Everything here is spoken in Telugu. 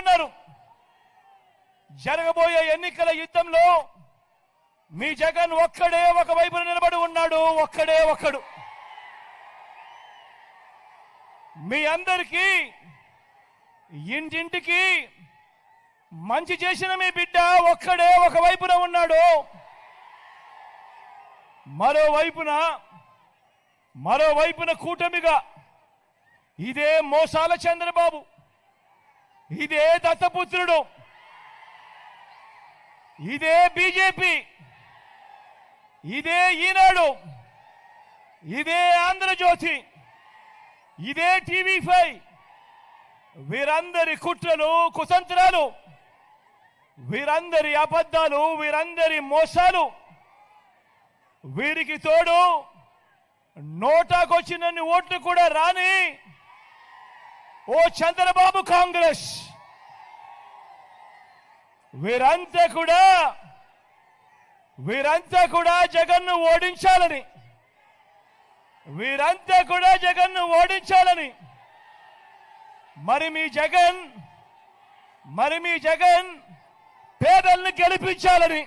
ఉన్నారు. జరగబోయే ఎన్నికల యుద్ధంలో మీ జగన్ ఒక్కడే ఒక వైపున నిలబడి ఉన్నాడు ఒక్కడే ఒక్కడు మీ అందరికీ ఇంటింటికి మంచి చేసిన మీ బిడ్డ ఒక్కడే ఒక వైపున ఉన్నాడు. మరోవైపున మరోవైపున కూటమిగా ఇదే మోసాల చంద్రబాబు. ఇదే దత్తపుత్రుడు. ఇదే బీజేపీ. ఇదే ఈనాడు. ఇదే ఆంధ్రజ్యోతి. ఇదే టీవీ ఫైవ్. వీరందరి కుట్రలు కుతంత్రాలు వీరందరి అబద్ధాలు వీరందరి మోసాలు వీరికి తోడు నోటాకొచ్చినన్ని ఓట్లు కూడా రాని ఓ చంద్రబాబు కాంగ్రెస్! వీరంతా కూడా వీరంతా కూడా జగన్ను ఓడించాలని! వీరంతా కూడా జగన్ను ఓడించాలని! మరి మీ జగన్ మరి మీ జగన్ పేదల్ని గెలిపించాలని!